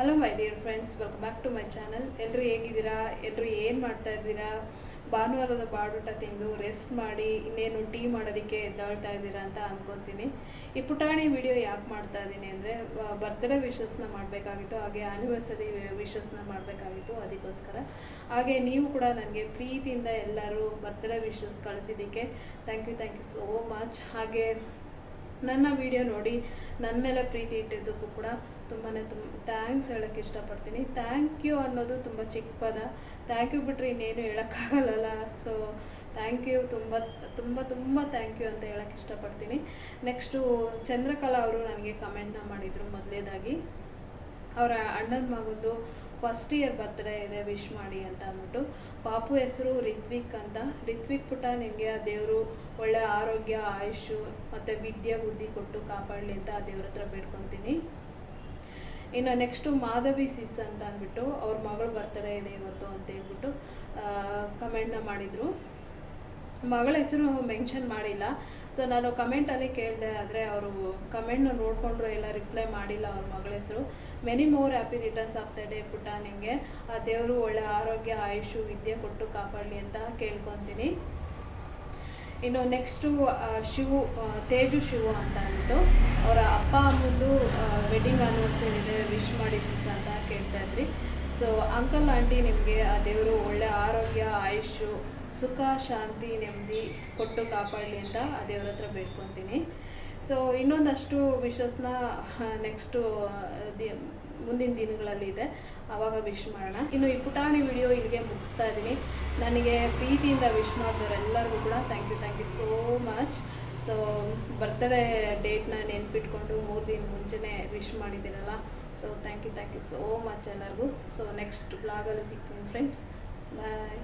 Hello my dear friends welcome back to my channel ಎಲ್ಲರೂ ಹೇಗಿದ್ದೀರಾ? ಎಲ್ಲರೂ ಏನು ಮಾಡ್ತಾ ಇದ್ದೀರಾ? ಭಾನುವಾರದ ಬಾಡೂಟ ತಿಂದು ರೆಸ್ಟ್ ಮಾಡಿ, ಇನ್ನೇನು ಟೀ ಮಾಡೋದಕ್ಕೆ ಎದ್ದಾಳ್ತಾ ಇದ್ದೀರಾ ಅಂತ ಅಂದ್ಕೊತೀನಿ ಈ ಪುಟಾಣಿ ವಿಡಿಯೋ ಯಾಕೆ ಮಾಡ್ತಾ ಇದ್ದೀನಿ ಅಂದರೆ ಬರ್ತ್ಡೇ ವಿಶಸ್ನ ಮಾಡಬೇಕಾಗಿತ್ತು, ಹಾಗೆ ಆ್ಯನಿವರ್ಸರಿ ವಿಶಸ್ನ ಮಾಡಬೇಕಾಗಿತ್ತು ಅದಕ್ಕೋಸ್ಕರ. ಹಾಗೆ ನೀವು ಕೂಡ ನನಗೆ ಪ್ರೀತಿಯಿಂದ ಎಲ್ಲರೂ birthday wishes ಕಳಿಸಿದ್ದಕ್ಕೆ thank you thank you so much ಹಾಗೆ ನನ್ನ ವಿಡಿಯೋ ನೋಡಿ ನನ್ನ ಮೇಲೆ ಪ್ರೀತಿ ಇಟ್ಟಿದ್ದಕ್ಕೂ ಕೂಡ ತುಂಬಾ ತುಂಬ ಥ್ಯಾಂಕ್ಸ್ ಹೇಳೋಕ್ಕೆ ಇಷ್ಟಪಡ್ತೀನಿ. ಥ್ಯಾಂಕ್ ಯು ಅನ್ನೋದು ತುಂಬ ಚಿಕ್ಕ ಪದ. ಥ್ಯಾಂಕ್ ಯು ಬಿಟ್ಟರೆ ಇನ್ನೇನು ಹೇಳೋಕ್ಕಾಗಲ್ಲ ಸೊ ಥ್ಯಾಂಕ್ ಯು ತುಂಬ ತುಂಬ ತುಂಬ ಥ್ಯಾಂಕ್ ಯು ಅಂತ ಹೇಳೋಕ್ಕೆ ಇಷ್ಟಪಡ್ತೀನಿ. ನೆಕ್ಸ್ಟು ಚಂದ್ರಕಲಾ ಅವರು ನನಗೆ ಕಮೆಂಟ್ನ ಮಾಡಿದರು ಮೊದಲೇದಾಗಿ. ಅವರ ಅಣ್ಣನ ಮಗಂದು ಫಸ್ಟ್ ಇಯರ್ ಬರ್ತ್ಡೇ ಇದೆ, ವಿಶ್ ಮಾಡಿ ಅಂತ ಅಂದ್ಬಿಟ್ಟು. ಪಾಪು ಹೆಸರು ರಿತ್ವಿಕ್ ಅಂತ. ರಿತ್ವಿಕ್ ಪುಟ ನಿಮಗೆ ಆ ದೇವರು ಒಳ್ಳೆ ಆರೋಗ್ಯ ಆಯುಷು ಮತ್ತು ವಿದ್ಯೆ, ಬುದ್ಧಿ ಕೊಟ್ಟು ಕಾಪಾಡಲಿ ಅಂತ ಆ ದೇವ್ರ ಹತ್ರ ಬೇಡ್ಕೊತೀನಿ. ಇನ್ನು ನೆಕ್ಸ್ಟು ಮಾಧವಿ ಸಿಸ್ ಅಂತ ಅಂದ್ಬಿಟ್ಟು ಅವ್ರ ಮಗಳು ಬರ್ತಡೇ ಇದೆ ಇವತ್ತು ಅಂತ ಹೇಳ್ಬಿಟ್ಟು ಕಮೆಂಟ್ನ ಮಾಡಿದರು. ಮಗಳ ಹೆಸರು ಮೆನ್ಷನ್ ಮಾಡಿಲ್ಲ. ಸೊ ನಾನು ಕಮೆಂಟಲ್ಲಿ ಕೇಳಿದೆ, ಆದರೆ ಅವರು ಕಮೆಂಟ್ನ ನೋಡಿಕೊಂಡ್ರು, ಎಲ್ಲ ರಿಪ್ಲೈ ಮಾಡಿಲ್ಲ ಅವ್ರ ಮಗಳ ಹೆಸರು. Many more happy returns of the day ಪುಟ್ಟ ನಿಮಗೆ ಆ ದೇವರು ಒಳ್ಳೆ ಆರೋಗ್ಯ, ಆಯುಷು, ವಿದ್ಯೆ ಕೊಟ್ಟು ಕಾಪಾಡಲಿ ಅಂತ ಕೇಳ್ಕೊತೀನಿ. ಇನ್ನು ನೆಕ್ಸ್ಟು ಶಿವು ತೇಜು ಶಿವು ಅಂತ ಅಂದ್ಬಿಟ್ಟು ಅವರ ಅಪ್ಪ ಅಮ್ಮಂದು ವೆಡ್ಡಿಂಗ್ ಆನಿವರ್ಸರಿ ಇದೆ ವಿಶ್ ಮಾಡಿ ಸಿಸ್ ಅಂತ ಕೇಳ್ತಾ ಇದ್ರಿ. ಸೊ ಅಂಕಲ್ ಆಂಟಿ ನಿಮಗೆ ಆ ದೇವರು ಒಳ್ಳೆ ಆರೋಗ್ಯ, ಆಯುಷು ಸುಖ, ಶಾಂತಿ, ನೆಮ್ಮದಿ ಕೊಟ್ಟು ಕಾಪಾಡಲಿ ಅಂತ ಆ ದೇವ್ರ ಹತ್ರ ಬೇಡ್ಕೊತೀನಿ. ಸೊ ಇನ್ನೊಂದಷ್ಟು ವಿಶಸ್ನ ನೆಕ್ಸ್ಟು ದಿ, ಮುಂದಿನ ದಿನಗಳಲ್ಲಿ ಇದೆ. ಆವಾಗ ವಿಶ್ ಮಾಡೋಣ. ಇನ್ನು ಈ ಪುಟಾಣಿ ವಿಡಿಯೋ ಇಲ್ಲಿಗೆ ಮುಗಿಸ್ತಾ ಇದ್ದೀನಿ. ನನಗೆ ಪ್ರೀತಿಯಿಂದ ವಿಶ್ ಮಾಡಿದವರೆಲ್ಲರಿಗೂ ಕೂಡ thank you thank you so much so birthday ಡೇಟ್ನ ನೆನ್ಪಿಟ್ಕೊಂಡು ಮೂರು ದಿನ ಮುಂಚೆನೇ wish ಮಾಡಿದ್ದೀರಲ್ಲ so thank you thank you so much ಎಲ್ಲರಿಗೂ. ಸೊ ನೆಕ್ಸ್ಟ್ ಬ್ಲಾಗಲ್ಲಿ ಸಿಗ್ತೀನಿ ಫ್ರೆಂಡ್ಸ್ ಬಾಯ್